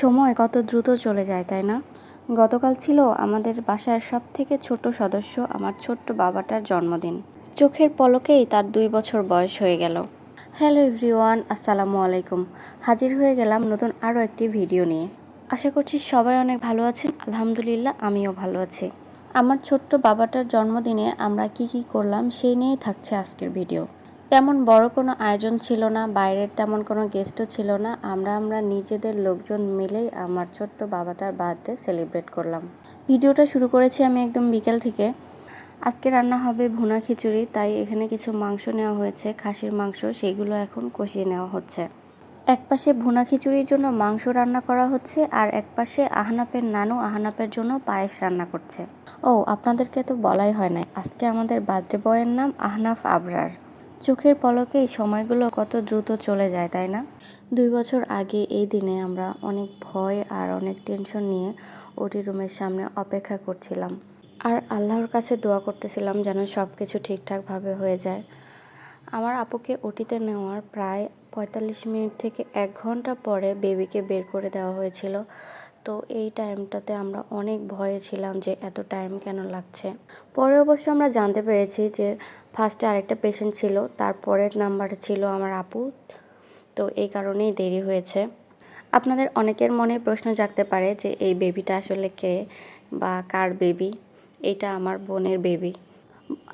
সময় কত দ্রুত চলে যায়, তাই না? গতকাল ছিল আমাদের বাসার সব থেকে ছোট সদস্য আমার ছোট্ট বাবাটার জন্মদিন। চোখের পলকেই তার দুই বছর বয়স হয়ে গেল। হ্যালো এভরিওয়ান, আসসালামু আলাইকুম। হাজির হয়ে গেলাম নতুন আরও একটি ভিডিও নিয়ে। আশা করছি সবাই অনেক ভালো আছেন। আলহামদুলিল্লাহ, আমিও ভালো আছি। আমার ছোট্ট বাবাটার জন্মদিনে আমরা কি কি করলাম সেই নিয়েই থাকছে আজকের ভিডিও। তেমন বড় কোনো আয়োজন ছিল না, বাইরের তেমন কোনো গেস্টও ছিল না। আমরা আমরা নিজেদের লোকজন মিলেই আমার ছোট্ট বাবাটার বার্থডে সেলিব্রেট করলাম। ভিডিওটা শুরু করেছি আমি একদম বিকেল থেকে। আজকে রান্না হবে ভুনা খিচুড়ি, তাই এখানে কিছু মাংস নেওয়া হয়েছে, খাসির মাংস সেইগুলো এখন কষিয়ে নেওয়া হচ্ছে। এক পাশে ভুনা খিচুড়ির জন্য মাংস রান্না করা হচ্ছে, আর এক পাশে আহনাপের নানু আহনাপের জন্য পায়েস রান্না করছে। ও, আপনাদেরকে তো বলাই হয় নাই। আজকে আমাদের বার্থডে বয়ের নাম আহনাফ আবরার। চোখের পলকেই সময়গুলো কত দ্রুত চলে যায়, তাই না? দুই বছর আগে এই দিনে আমরা অনেক ভয় আর অনেক টেনশন নিয়ে ওটি রুমের সামনে অপেক্ষা করছিলাম। আর আল্লাহর কাছে দোয়া করতেছিলাম যেন সব কিছু ঠিকঠাকভাবে হয়ে যায়। আমার আপুকে ওটিতে নেওয়ার প্রায় পঁয়তাল্লিশ মিনিট থেকে এক ঘণ্টা পরে বেবিকে বের করে দেওয়া হয়েছিল। তো এই টাইমটাতে আমরা অনেক ভয়ে ছিলাম যে এত টাইম কেন লাগছে। পরে অবশ্য আমরা জানতে পেরেছি যে ফার্স্টে আরেকটা পেশেন্ট ছিল তারপরের নাম্বার ছিল আমার আপু। তো এই কারণেই দেরি হয়েছে। আপনাদের অনেকের মনে প্রশ্ন জাগতে পারে যে এই বেবিটা আসলে কে বা কার বেবি এটা আমার বোনের বেবি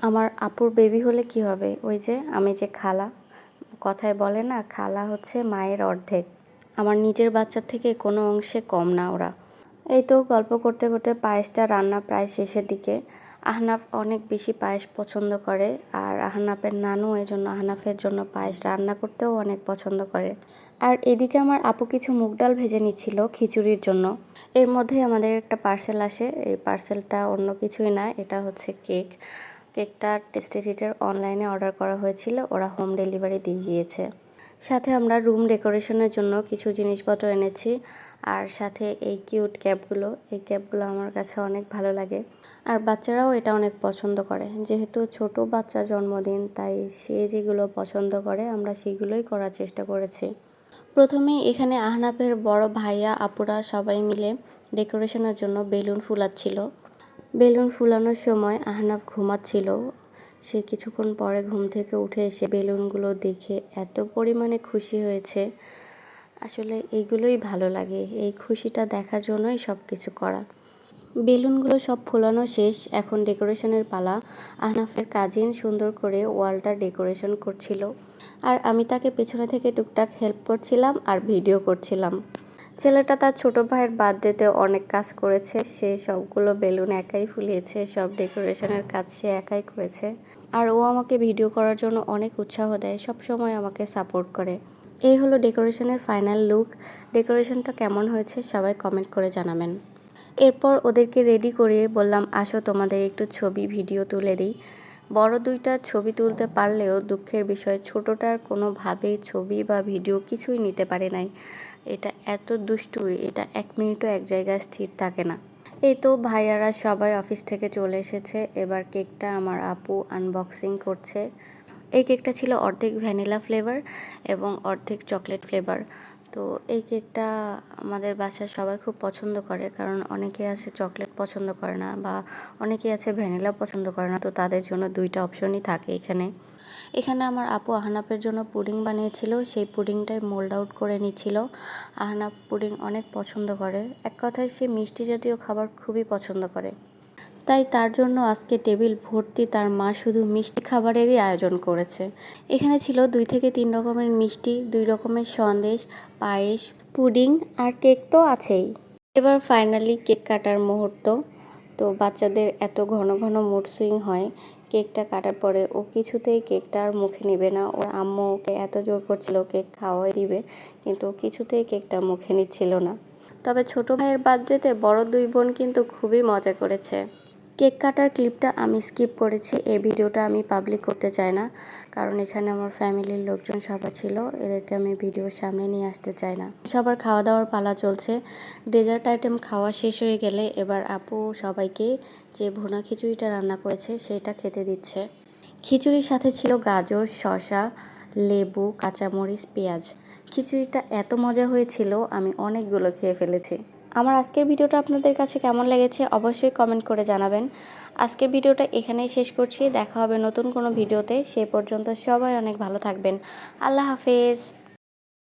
আমার আপুর বেবি হলে কি হবে? ওই যে আমি যে খালা, কথায় বলে না, খালা হচ্ছে মায়ের অর্ধেক। আমার নিজের বাচ্চার থেকে কোনো অংশে কম না ওরা। এই তো গল্প করতে করতে পায়েসটা রান্না প্রায় শেষের দিকে। আহনাফ অনেক বেশি পায়েস পছন্দ করে আর আহনাফের নানু এই জন্য আহনাফের জন্য পায়েস রান্না করতেও অনেক পছন্দ করে। আর এদিকে আমার আপু কিছু মুগ ডাল ভেজে নিচ্ছিল খিচুড়ির জন্য। এর মধ্যে আমাদের একটা পার্সেল আসে, এই পার্সেলটা অন্য কিছুই না, এটা হচ্ছে কেক। কেকটা টেস্টেরিটের অনলাইনে অর্ডার করা হয়েছিল, ওরা হোম ডেলিভারি দিয়ে গিয়েছে। সাথে আমরা রুম ডেকোরেশনের জন্য কিছু জিনিসপত্র এনেছি। আর সাথে এই কিউট ক্যাপগুলো এই ক্যাপগুলো আমার কাছে অনেক ভালো লাগে। আর বাচ্চারাও এটা অনেক পছন্দ করে। যেহেতু ছোট বাচ্চা জন্মদিন, তাই সে যেগুলো পছন্দ করে, আমরা সেগুলোই করার চেষ্টা করেছি। প্রথমেই এখানে আহনাফের বড় ভাইয়া, আপুরা সবাই মিলে ডেকোরেশনের জন্য বেলুন ফুলাচ্ছিল। বেলুন ফুলানোর সময় আহনাফ ঘুমাচ্ছিল। সে কিছুক্ষণ পরে ঘুম থেকে উঠে এসে বেলুনগুলো দেখে এত পরিমাণে খুশি হয়েছে। আসলে এইগুলোই ভালো লাগে, এই খুশিটা দেখার জন্যই সব কিছু করা। বেলুনগুলো সব ফোলানো শেষ, এখন ডেকোরেশনের পালা। আহনাফের কাজিন সুন্দর করে ওয়ালটা ডেকোরেশন করছিল। আর আমি তাকে পেছনে থেকে টুকটাক হেল্প করছিলাম আর ভিডিও করছিলাম। ছেলেটা তার ছোট ভাইয়ের বার্থডেতে অনেক কাজ করেছে। সে সবগুলো বেলুন একাই ফুলিয়েছে, সব ডেকোরেশনের কাজ সে একাই করেছে। আর ও আমাকে ভিডিও করার জন্য অনেক উৎসাহ দেয়, সব সময় আমাকে সাপোর্ট করে। এই হলো ডেকোরেশনের ফাইনাল লুক। ডেকোরেশনটা কেমন হয়েছে সবাই কমেন্ট করে জানাবেন। এরপর ওদেরকে রেডি করিয়ে বললাম, আসো তোমাদের একটু ছবি, ভিডিও তুলে দিই। বড় দুইটা ছবি তুলতে পারলেও দুঃখের বিষয়, ছোটোটার কোনোভাবেই ছবি বা ভিডিও কিছুই নিতে পারে নাই। এটা এত দুষ্টু, এটা এক মিনিটও এক জায়গায় স্থির থাকে না। এই তো ভাইয়ারা সবাই অফিস থেকে চলে এসেছে। এবার কেকটা আমার আপু আনবক্সিং করছে। এই কেকটা ছিল অর্ধেক ভ্যানিলা ফ্লেভার এবং অর্ধেক চকলেট ফ্লেভার তো এই কেকটা আমাদের বাসার সবাই খুব পছন্দ করে, কারণ অনেকে আছে চকলেট পছন্দ করে না বা অনেকে আছে ভ্যানিলা পছন্দ করে না, তো তাদের জন্য দুইটা অপশনই থাকে এখানে। এখানে আমার আপু আহনাপের জন্য পুডিং বানিয়েছিল, সেই পুডিংটাই মোল্ড আউট করে নিচ্ছিল। আহনাপ পুডিং অনেক পছন্দ করে, এক কথায় সে মিষ্টি জাতীয় খাবার খুবই পছন্দ করে। তাই তার জন্য আজকে টেবিল ভর্তি তার মা শুধু মিষ্টি খাবারেরই আয়োজন করেছে। এখানে ছিল দুই থেকে তিন রকমের মিষ্টি, দুই রকমের সন্দেশ, পায়েস, পুডিং আর কেক তো আছেই। এবার ফাইনালি কেক কাটার মুহূর্ত। তো বাচ্চাদের এত ঘন ঘন মুড সুইং হয়, কেকটা কাটার পরে ও কিছুতেই কেকটা আর মুখে নেবে না। ওর আম্মু ওকে এত জোর করছিল কেক খাওয়াই দিবে, কিন্তু কিছুতেই কেকটা মুখে নিচ্ছিল না। তবে ছোট ভাইয়ের বার্থডেতে বড় দুই বোন কিন্তু খুবই মজা করেছে। কেক কাটার ক্লিপটা আমি স্কিপ করেছি, এই ভিডিওটা আমি পাবলিক করতে চাই না। কারণ এখানে আমার ফ্যামিলির লোকজন সবাই ছিল, এদেরকে আমি ভিডিওর সামনে নিয়ে আসতে চাই না। সবার খাওয়া দাওয়ার পালা চলছে। ডেজার্ট আইটেম খাওয়া শেষ হয়ে গেলে এবার আপু সবাইকে যে ভুনা খিচুড়িটা রান্না করেছে, সেটা খেতে দিচ্ছে। খিচুড়ির সাথে ছিল গাজর শশা লেবু, কাঁচামরিচ, পেঁয়াজ। খিচুড়িটা এত মজা হয়েছিল, আমি অনেকগুলো খেয়ে ফেলেছি। আমার আজকের ভিডিওটা আপনাদের কাছে কেমন লেগেছে অবশ্যই কমেন্ট করে জানাবেন। আজকের ভিডিওটা এখানেই শেষ করছি। দেখা হবে নতুন কোনো ভিডিওতে। সে পর্যন্ত সবাই অনেক ভালো থাকবেন। আল্লাহ হাফেজ।